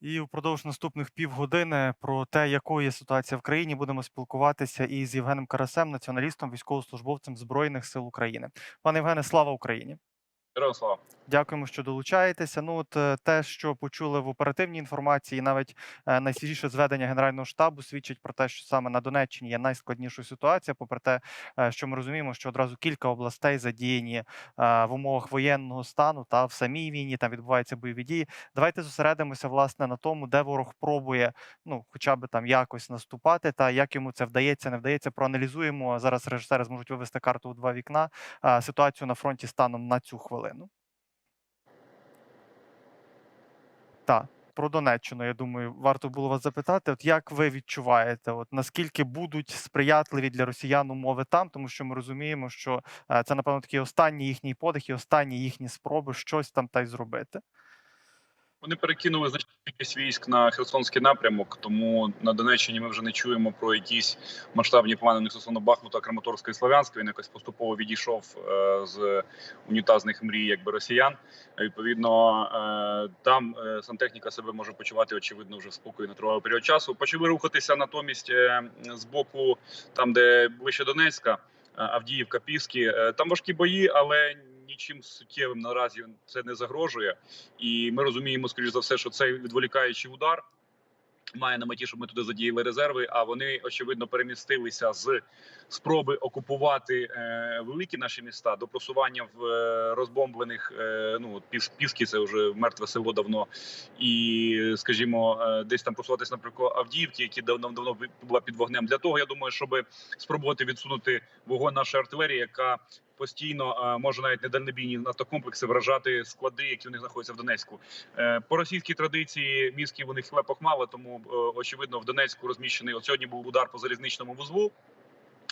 І впродовж наступних півгодини про те, якою є ситуація в країні, будемо спілкуватися із Євгеном Карасем, націоналістом, військовослужбовцем Збройних сил України. Пане Євгене, слава Україні! Героям. Дякуємо, що долучаєтеся. Ну, от е, те, що почули в оперативній інформації, навіть е, найсвіжіше зведення Генерального штабу свідчить про те, що саме на Донеччині є найскладніша ситуація, попри те, е, що ми розуміємо, що одразу кілька областей задіяні в умовах воєнного стану та в самій війні там відбуваються бойові дії. Давайте зосередимося власне на тому, де ворог пробує ну, хоча б там якось наступати, та як йому це вдається, не вдається. Проаналізуємо зараз. Режисери зможуть вивести карту у два вікна. Ситуацію на фронті станом на цю хвилину. Так, про Донеччину, я думаю, варто було вас запитати. От як ви відчуваєте, от наскільки будуть сприятливі для росіян умови там, тому що ми розуміємо, що е, це, напевно, такий останній їхній подих і останні їхні спроби щось там та й зробити. Вони перекинули значну військ на Херсонський напрямок, тому на Донеччині ми вже не чуємо про якісь масштабні плани стосовно Бахмута, Краматорська і Слов'янська. Він якось поступово відійшов е, з унітазних мрій, якби росіян. Відповідно, е, там е, сантехніка себе може почувати очевидно вже в спокою на тривалий період часу. Почали рухатися натомість з боку, там де ближче Донецька. Авдіївка, Піски. Там важкі бої, але нічим суттєвим наразі це не загрожує. І ми розуміємо, скоріш за все, що цей відволікаючий удар має на меті, щоб ми туди задіяли резерви. А вони очевидно перемістилися з спроби окупувати е, великі наші міста до просування в е, розбомблених. Е, ну піс, піски це вже мертве село давно. І скажімо, е, десь там просуватись, наприклад, Авдіївки, які давно давно була під вогнем. Для того я думаю, щоб спробувати відсунути вогонь нашої артилерії, яка постійно е, може навіть недальнобійні автокомплекси вражати склади, які в них знаходяться в Донецьку. Е, По російській традиції мізків у них хлеб мало, тому е, очевидно в Донецьку розміщений. От сьогодні був удар по залізничному вузлу.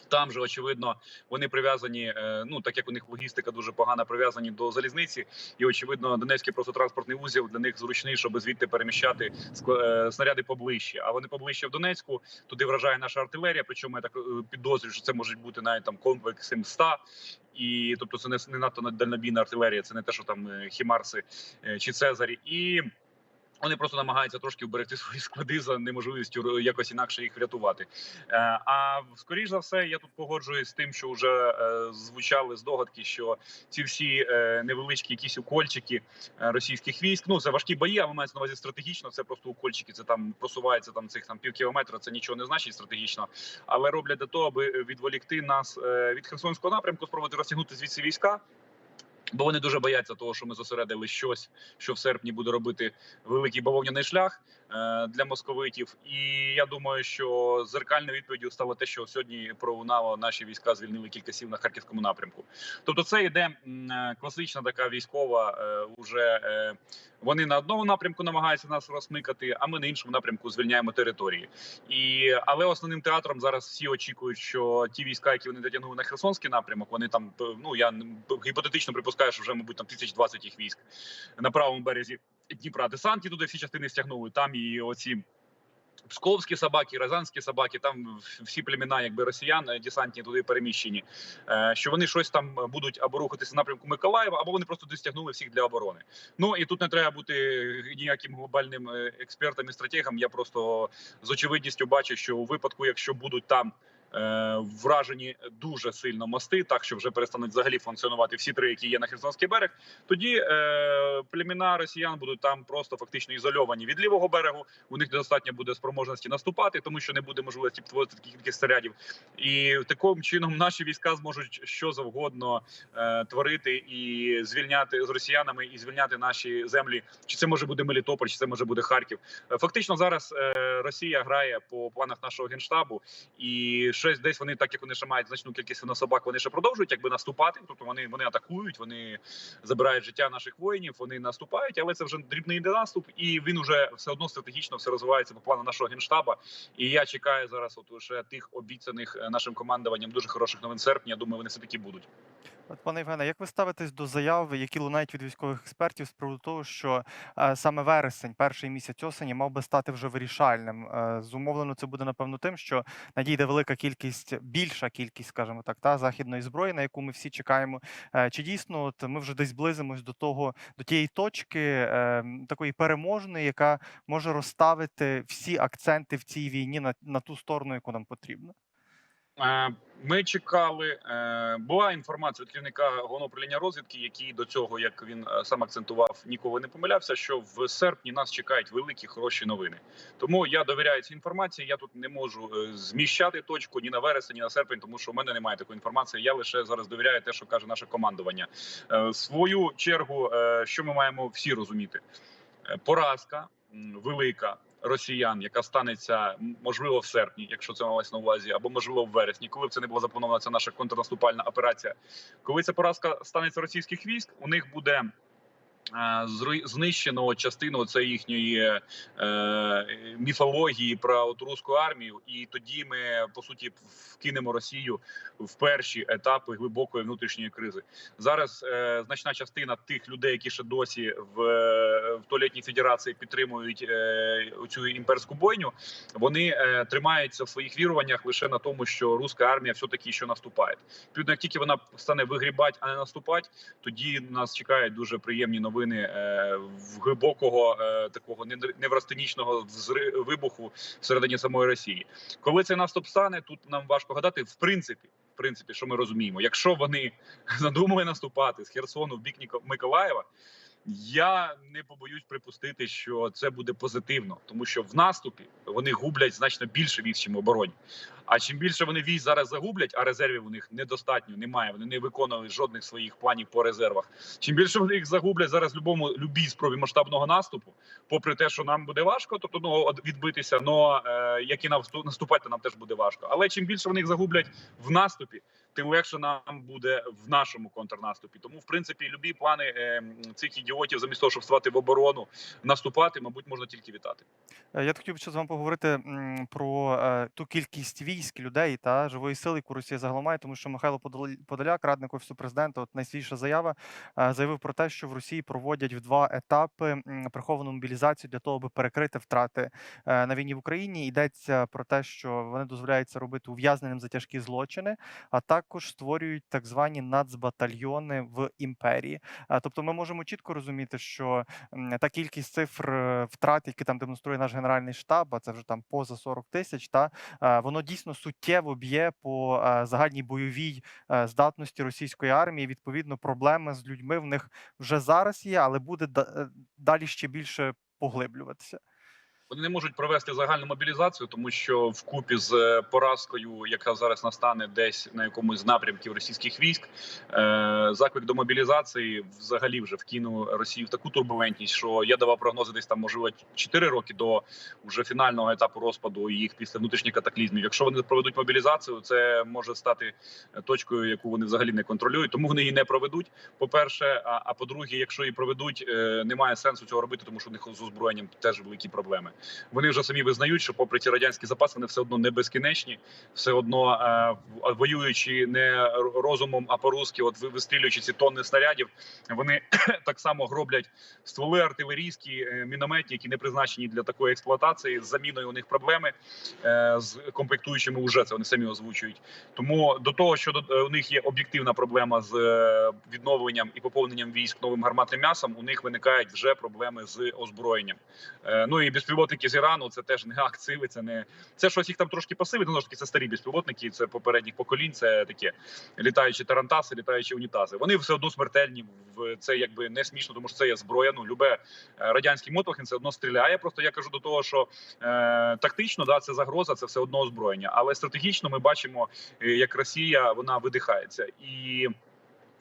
Там же очевидно вони прив'язані. е, Ну так як у них логістика дуже погана, прив'язані до залізниці, і очевидно, Донецький просто транспортний вузол для них зручний, щоб звідти переміщати е, снаряди поближче. А вони поближче в Донецьку. Туди вражає наша артилерія. Причому я так е, підозрюю, що це можуть бути навіть там комплекс М100. І тобто це не, надто дальнобійна артилерія, це не те, що там Хімарси чи Цезарі. І вони просто намагаються трошки вберегти свої склади за неможливістю якось інакше їх врятувати. Е, А скоріш за все, я тут погоджуюсь з тим, що вже е, звучали здогадки, що ці всі е, невеличкі якісь укольчики е, російських військ. Ну це важкі бої, але мається на увазі стратегічно. Це просто укольчики. Це там просувається там цих там пів кілометра. Це нічого не значить стратегічно, але роблять для того, аби відволікти нас е, від Херсонського напрямку, спробувати розтягнути звідси війська. Бо вони дуже бояться того, що ми зосередили щось, що в серпні буде робити великий бавовняний шлях для московитів. І я думаю, що зеркальною відповіддю стало те, що сьогодні пролунало наші війська звільнили кілька сіл на харківському напрямку. Тобто, це йде е, класична така військова. Е, уже е, вони на одному напрямку намагаються нас розмикати, а ми на іншому напрямку звільняємо території. І але основним театром зараз всі очікують, що ті війська, які вони дотягнули на Херсонський напрямок, вони там ну я гіпотетично припускаю, що вже мабуть там 1020 їх військ на правому березі Дніпра. Десантні туди всі частини стягнули. Там і оці. Псковські собаки, Рязанські собаки, там всі племена, якби росіян, е, десантні туди переміщені. Е, Що вони щось там будуть або рухатися напрямку Миколаєва, або вони просто туди стягнули всіх для оборони. Ну і тут не треба бути ніяким глобальним е, експертом і стратегом. Я просто з очевидністю бачу, що у випадку, якщо будуть там е, вражені дуже сильно мости, так що вже перестануть взагалі функціонувати всі три, які є на Херсонський берег, тоді е, племена росіян будуть там просто фактично ізольовані від лівого берегу. У них недостатньо буде спроможності наступати, тому що не буде можливості такі кількість снарядів. І таким чином наші війська зможуть що завгодно е, творити і звільняти з росіянами і звільняти наші землі. Чи це може бути Мелітополь, чи це може бути Харків. Е, Фактично зараз е, Росія грає по планах нашого генштабу, і щось десь вони, так як вони ще мають значну кількість на собак, вони ще продовжують якби наступати. Тобто вони, вони атакують, вони забирають життя наших воїнів, вони наступають, але це вже дрібний наступ, і він уже все одно стратегічно все розвивається по плану нашого генштаба. І я чекаю зараз, от уже тих обіцяних е, нашим командуванням дуже хороших новин серпня. Я думаю, вони все таки будуть. От, пане Євгене, як ви ставитесь до заяв, які лунають від військових експертів з приводу того, що е, саме вересень, перший місяць осені, мав би стати вже вирішальним? Е, зумовлено це буде напевно тим, що надійде велика кількість. Кількість, більша кількість, скажімо так, та західної зброї, на яку ми всі чекаємо. Е, Чи дійсно от ми вже десь близимось до того, до тієї точки е, такої переможної, яка може розставити всі акценти в цій війні на, на ту сторону, яку нам потрібно? Ми чекали. е, Була інформація від керівника головного управління розвідки, який до цього, як він е, сам акцентував, ніколи не помилявся. Що в серпні нас чекають великі хороші новини. Тому я довіряю цій інформації. Я тут не можу е, зміщати точку ні на вересень, ні на серпень, тому що в мене немає такої інформації. Я лише зараз довіряю те, що каже наше командування. В свою чергу, що ми маємо всі розуміти? Поразка велика росіян, яка станеться можливо в серпні, якщо це малась на увазі, або можливо в вересні, коли б це не була запланована ця наша контрнаступальна операція. Коли ця поразка станеться російських військ, у них буде. Е, Знищено частину це їхньої е, міфології про от руську армію, і тоді ми по суті вкинемо Росію в перші етапи глибокої внутрішньої кризи. Зараз е, значна частина тих людей, які ще досі в, в туалетній федерації підтримують е, цю імперську бойню, вони е, тримаються в своїх віруваннях лише на тому, що руська армія все таки що наступає. Відповідно, як тільки вона стане вигрібати, а не наступати, тоді нас чекають дуже приємні новини е, в глибокого е, такого невр- неврастенічного вибуху всередині самої Росії. Коли цей наступ стане, тут нам важко гадати, в принципі. В принципі, що ми розуміємо, якщо вони задумали наступати з Херсону в бік Ніко- Миколаєва, я не побоюсь припустити, що це буде позитивно, тому що в наступі вони гублять значно більше військ, чим в обороні. А чим більше вони військ зараз загублять, а резервів у них недостатньо, немає. Вони не виконували жодних своїх планів по резервах. Чим більше вони їх загублять зараз, любому любій спробі масштабного наступу, попри те, що нам буде важко, тобто ну, відбитися, но е, як і наступати нам теж буде важко. Але чим більше вони їх загублять в наступі, тим легше нам буде в нашому контрнаступі. Тому, в принципі, любі плани е, цих ідіотів, замість того, щоб вставати в оборону, наступати, мабуть, можна тільки вітати. Е, Я хотів би з вами поговорити про е, ту кількість військ, людей та живої сили, яку Росія загалом має, тому що Михайло Подоляк, радник офісу президента, от найсвіжа заява, заявив про те, що в Росії проводять в два етапи приховану мобілізацію для того, аби перекрити втрати на війні в Україні. Йдеться про те, що вони дозволяють це робити ув'язненим за тяжкі злочини, а також створюють так звані нацбатальйони в імперії. Тобто, ми можемо чітко розуміти, що та кількість цифр е, втрат, які там демонструє наш генеральний штаб, а це вже там поза 40 тисяч, та е, воно дійсно суттєво б'є по е, загальній бойовій здатності російської армії. Відповідно, проблеми з людьми в них вже зараз є, але буде да- далі ще більше поглиблюватися. Вони не можуть провести загальну мобілізацію, тому що вкупі з е, поразкою, яка зараз настане десь на якомусь з напрямків російських військ, е, заклик до мобілізації взагалі вже вкинув Росію в таку турбулентність, що я давав прогнози десь там можливо 4 роки до вже фінального етапу розпаду їх після внутрішніх катаклізмів. Якщо вони проведуть мобілізацію, це може стати е, точкою, яку вони взагалі не контролюють, тому вони її не проведуть. По перше, а, а по-друге, якщо її проведуть, немає сенсу цього робити, тому що у них з озброєнням теж великі проблеми вони вже самі визнають, що попри ці радянські запаси, вони все одно не безкінечні, все одно е, воюючи не розумом, а по-русски, от вистрілюючи ці тонни снарядів, вони так само гроблять стволи артилерійські, е, мінометні, які не призначені для такої експлуатації. З заміною у них проблеми е, з комплектуючими уже це вони самі озвучують. Тому до того, що до- е, у них є об'єктивна проблема з е, відновленням і поповненням військ новим гарматним м'ясом, у них виникають вже проблеми з озброєнням. Е, Ну і безпілотники з Ірану це теж не активи, це не це щось їх там трошки пасивить. Ну, таки, це старі безпілотники, це попередніх поколінь, це таке літаючі тарантаси, літаючі унітази. Вони все одно смертельні. Це якби не смішно, тому що це є зброя. Ну любе е, радянський мотохін все одно стріляє. Просто я кажу до того, що е, тактично да це загроза, це все одно озброєння. Але стратегічно ми бачимо, е, як Росія вона видихається і.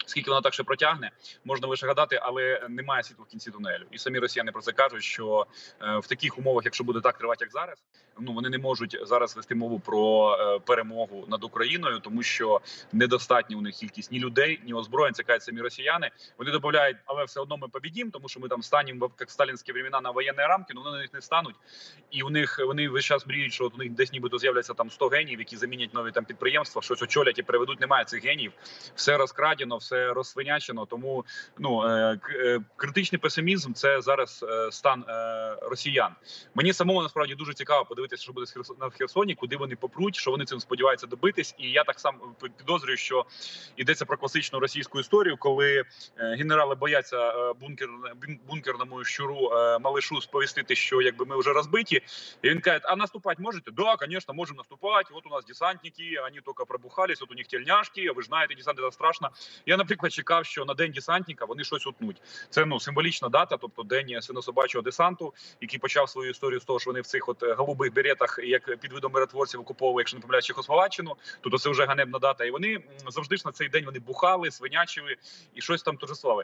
Скільки вона так ще протягне, можна лише гадати, але немає світла в кінці тунелю. І самі росіяни про це кажуть, що е, в таких умовах, якщо буде так тривати, як зараз, ну вони не можуть зараз вести мову про е, перемогу над Україною, тому що недостатньо у них кількість ні людей, ні озброєнь. Це кажуть самі росіяни. Вони додають, але все одно ми побідім, тому що ми там станемо як в сталінські времена на воєнні рамки, але вони на них не стануть. І у них вони весь час мріють, що от у них десь нібито з'являться там 100 генів, які замінять нові там підприємства, щось очолять і приведуть. Немає цих генів. Все розкрадено, все все розсвинячено. Тому ну е, е, критичний песимізм це зараз е, стан росіян. Мені самому насправді дуже цікаво подивитися, що буде на Херсоні, куди вони попруть, що вони цим сподіваються добитись. І я так само підозрюю, що йдеться про класичну російську історію, коли генерали бояться бункер бун- бункерному щуру малишу сповістити, що якби ми вже розбиті. І він каже: а наступати можете? Да, звісно, можемо наступати. От у нас десантники, вони тільки пробухались, от у них тельняшки. Ви ж знаєте, десант це страшно. Я, наприклад, чекав, що на день десантника вони щось утнуть. Це ну символічна дата, тобто день синособачого десанту, який почав свою історію з того, що вони в цих от е, голубих беретах, як під видом миротворців, окуповували, якщо не помиляюсь, Чехословаччину. Тобто це вже ганебна дата. І вони завжди ж на цей день вони бухали, свинячили і щось там торжествували.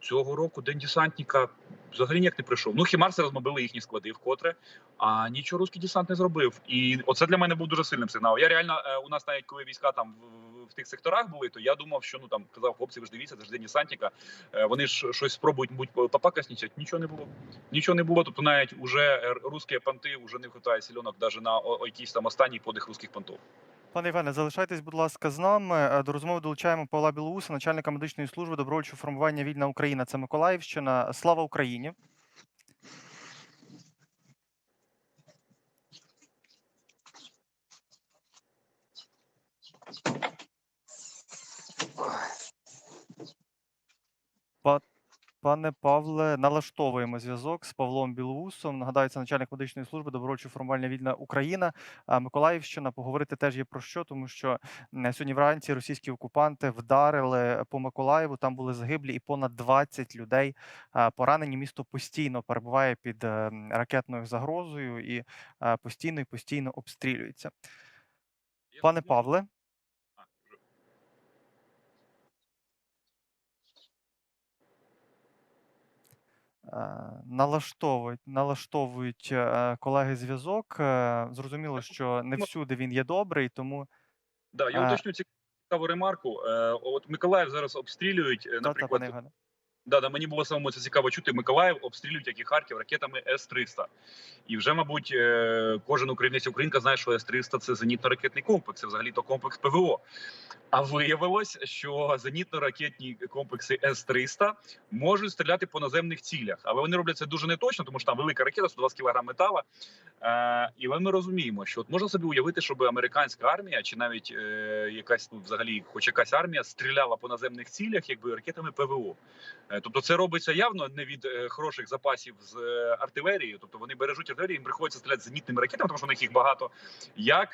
Цього року день десантника взагалі ніяк не прийшов. Ну хімарси розмобили їхні склади вкотре, а нічого русський десант не зробив. І оце для мене був дуже сильним сигналом. Я реально е, у нас навіть коли війська там в, тих секторах були, то я думав, що ну там казав хлопці, ви ж дивіться, це ж. Е, Вони ж щось спробують будь попакаснічать. Нічого не було. Нічого не було. Тобто навіть уже русські понти вже не вистачає сільонок навіть на якийсь там останній подих русських понтов. Пане Іване, залишайтесь, будь ласка, з нами. Е, До розмови долучаємо Павла Білоуса, начальника медичної служби добровольчого формування Вільна Україна. Це Миколаївщина. Слава Україні! Пане Павле, налаштовуємо зв'язок з Павлом Білоусом. Нагадаю, це начальник медичної служби добровольчого формування Вільна Україна. Миколаївщина поговорити теж є про що, тому що сьогодні вранці російські окупанти вдарили по Миколаєву. Там були загиблі і понад 20 людей поранені. Місто постійно перебуває під е, ракетною загрозою і постійно і постійно обстрілюється. Пане Павле, А, вже. е, налаштовують, налаштовують е, колеги зв'язок. Е, Зрозуміло, що не всюди він є добрий, тому Да, я уточню цікаву ремарку. Е, От Миколаїв зараз обстрілюють, е, та, та, наприклад. Да, да, мені було самому це цікаво чути. Миколаїв обстрілюють, як і Харків, ракетами С-300. І вже, мабуть, е, кожен українець українка знає, що С-300 – це зенітно-ракетний комплекс, це взагалі то комплекс ПВО. А виявилось, що зенітно-ракетні комплекси С-300 можуть стріляти по наземних цілях. Але вони роблять це дуже неточно, тому що там велика ракета, 120 кг метала. Е, і ми розуміємо, що от можна собі уявити, щоб американська армія, чи навіть е, якась ну, взагалі, хоч якась армія, стріляла по наземних цілях, якби ракетами ПВО. Е, Тобто, це робиться явно не від е, хороших запасів з е, артилерії. Тобто вони бережуть артилерію, їм приходиться стріляти зенітними ракетами, тому що у них їх багато. Як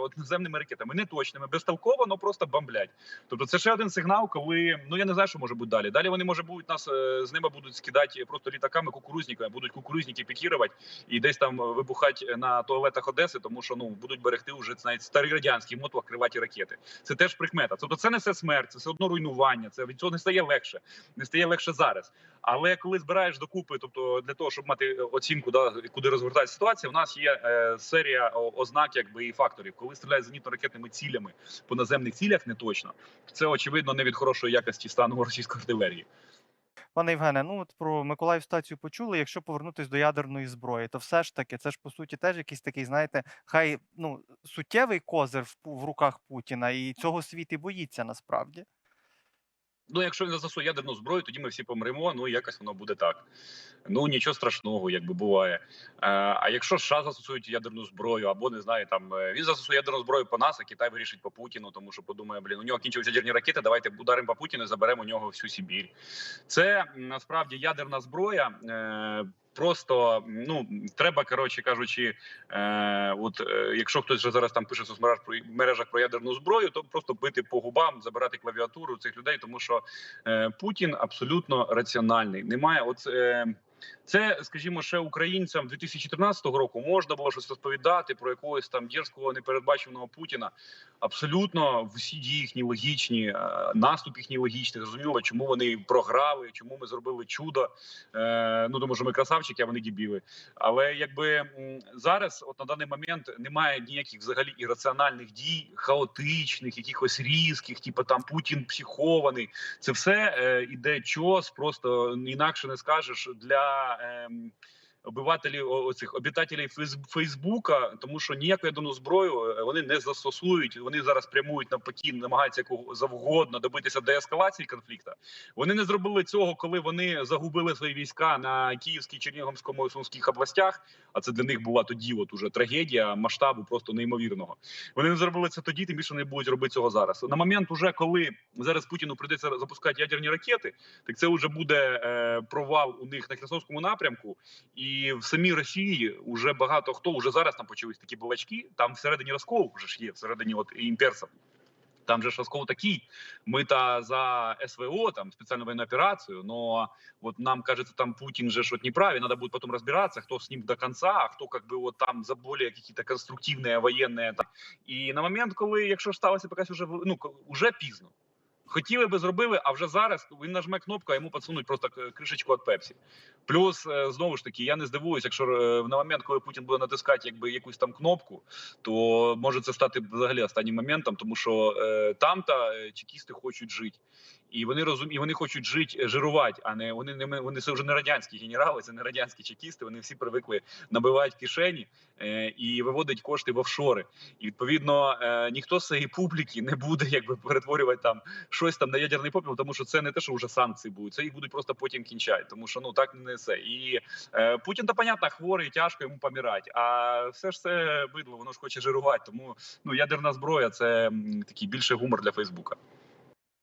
от наземними ракетами, неточними, безтолково, але просто бомблять. Тобто, це ще один сигнал, коли ну я не знаю, що може бути далі. Далі вони може будуть нас з неба будуть скидати просто літаками, кукурузниками, будуть кукурузники пікірувати і десь там вибухати на туалетах Одеси, тому що ну будуть берегти вже навіть старі радянські мотвах криваті ракети. Це теж прикмета. Тобто, це несе смерть, це все одно руйнування. Це від цього не стає легше, не стає легше зараз. Але коли збираєш докупи, тобто для того, щоб мати оцінку, да куди розвертається ситуація, у нас є е, серія ознак, якби і факторів. Коли стріляють зенітно-ракетними цілями по наземних цілях, не точно це очевидно не від хорошої якості стану російської артилерії. Пане Євгене, ну от про Миколаїв ситуацію почули. Якщо повернутися до ядерної зброї, то все ж таки це ж по суті теж якийсь такий, знаєте, хай ну суттєвий козир в, в руках Путіна, і цього світ і боїться насправді. Ну, якщо він застосує ядерну зброю, тоді ми всі помремо. Ну якось воно буде так. Ну нічого страшного, якби буває. Е, а якщо США застосують ядерну зброю, або не знаю, там е, він застосує ядерну зброю по нас, а Китай вирішить по Путіну, тому що подумає, блін, у нього кінчилися ядерні ракети. Давайте ударимо по Путіну, і заберемо у нього всю Сибір. Це насправді ядерна зброя. Просто ну треба, коротше кажучи, е, от е, якщо хтось вже зараз там пише в соцмережах про мережах про ядерну зброю, то просто бити по губам, забирати клавіатуру цих людей, тому що е, Путін абсолютно раціональний. Немає, от е, це, скажімо, ще українцям 2014 року можна було щось розповідати про якогось там дерзкого непередбаченого Путіна. Абсолютно всі дії їхні логічні, е, наступ їхній логічний. Зрозуміло, чому вони програли, чому ми зробили чудо. Е, ну тому що ми красавчики, а вони дібіли. Але якби зараз, от на даний момент, немає ніяких взагалі ірраціональних дій, хаотичних, якихось різких, типу там Путін психований. Це все е, іде чос, просто інакше не скажеш для. questa ehm, обивателів оцих обітателів Фейсбука, тому що ніяку ядерну зброю е, вони не застосують. Вони зараз прямують навпаки, намагаються якого завгодно добитися деескалації конфлікту. Вони не зробили цього, коли вони загубили свої війська на Київській, Чернігівському і Сумських областях. А це для них була тоді, от уже трагедія масштабу просто неймовірного. Вони не зробили це тоді, тим більше не будуть робити цього зараз. На момент, уже коли зараз Путіну прийдеться запускати ядерні ракети, так це вже буде е, провал у них на Херсонському напрямку. І в самій Росії вже багато хто вже зараз там почались такі балачки. Там всередині розкол вже ж є всередині от імперців. Там же розкол такий. Ми та за СВО, там спеціальну воєнну операцію. Но вот нам кажется, там Путин же ж вот неправильно, надо будет потом разбираться, кто с ним до конца, а хто как бы там за более какие-то конструктивные воєнні. Там. І на момент, коли якщо сталося якась уже ну уже пізно. Хотіли би зробили, а вже зараз він нажме кнопку, а йому подсунуть просто кришечку від Пепсі. Плюс е, знову ж таки, я не здивуюся, якщо е, на момент, коли Путін буде натискати якби якусь там кнопку, то може це стати взагалі останнім моментом, тому що е, там та е, чекісти хочуть жити. І вони розум... і вони хочуть жити, е, жирувати, а не вони не вони це вже не радянські генерали, це не радянські чекісти. Вони всі привикли набивати кишені е, і виводить кошти в офшори. І відповідно е, ніхто з цієї публіки не буде якби перетворювати там щось там на ядерний попіл, тому що це не те, що вже санкції будуть, це їх будуть просто потім кінчати, тому що ну так не це. І е, Путін, то понятно, хворий, тяжко йому помирати. А все ж це бидло, воно ж хоче жирувати. Тому ну ядерна зброя це такий більше гумор для Фейсбука.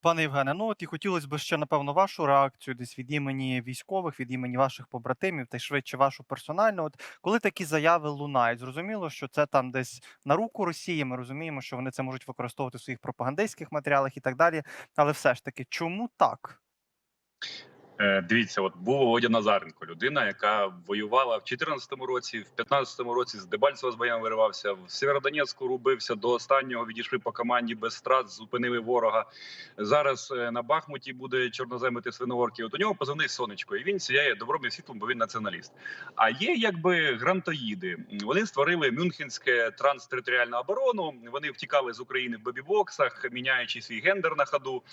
Пане Євгене, ну от і хотілося б ще, напевно, вашу реакцію десь від імені військових, від імені ваших побратимів, та й швидше вашу персональну. От коли такі заяви лунають, зрозуміло, що це там десь на руку Росії. Ми розуміємо, що вони це можуть використовувати в своїх пропагандистських матеріалах і так далі. Але все ж таки, чому так? Е, Дивіться, от був Володя Назаренко, людина, яка воювала в 14-му році, в 15-му році з Дебальцева з боями виривався, в Сєвєродонецьку рубився до останнього. Відійшли по команді без страт, зупинили ворога. Зараз е, на Бахмуті буде чорноземити свиноворки. От у нього позивний сонечко, і він сіяє добром і світлом, бо він націоналіст. А є якби грантоїди. Вони створили Мюнхенське транстериторіальну оборону. Вони втікали з України в бебі-боксах, міняючи свій гендер на ходу.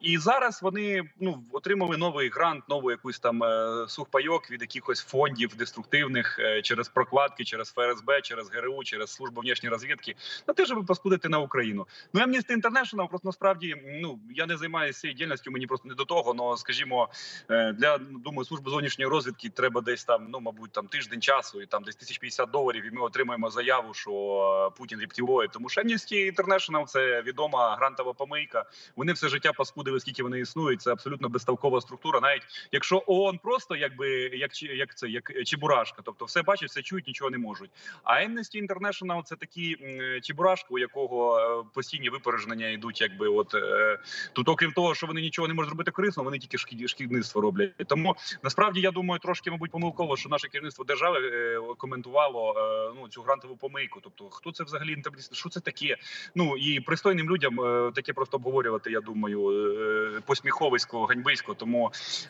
І зараз вони ну отримали новий грант, нову якусь там е, сухпайок від якихось фондів деструктивних е, через прокладки, через ФРСБ, через ГРУ, через службу внешньої розвідки на те, щоб паскудити на Україну. Ну Amnesty International просто насправді ну я не займаюся цією діяльністю, мені просто не до того. Но скажімо, е, для ну, думаю, служби зовнішньої розвідки треба десь там, ну мабуть, там тиждень часу і там десь 1050 доларів. І ми отримаємо заяву, що Путін рептилоїд. Тому що Amnesty International – це відома грантова помийка. Вони все життя паскудили, скільки вони існують. Це абсолютно безтолкова структура. Навіть якщо ООН просто якби як як це як чебурашка, тобто все бачать, все чують, нічого не можуть. А Amnesty International – це такі м, чебурашка, у якого е, постійні випередження йдуть, якби от е, тут, окрім того, що вони нічого не можуть зробити корисно, вони тільки шкід- шкідництво роблять. Тому насправді я думаю, трошки мабуть помилково, що наше керівництво держави е, коментувало е, ну цю грантову помийку. Тобто, хто це взагалі що це таке? Ну і пристойним людям е, таке просто обговорювати. Я думаю, е, посміховисько, ганьбисько. Тому е,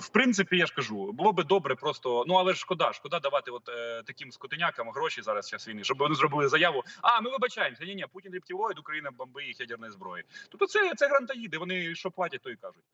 в принципі, я ж кажу, було би добре, просто ну але ж шкода, шкода давати от е, таким скотинякам гроші зараз час війни, щоб вони зробили заяву. А ми вибачаємося. Ні, ні, Путін рептилоїд, Україна бомби їх ядерної зброї. Тобто це, це грантаїди. Вони що платять, то і кажуть.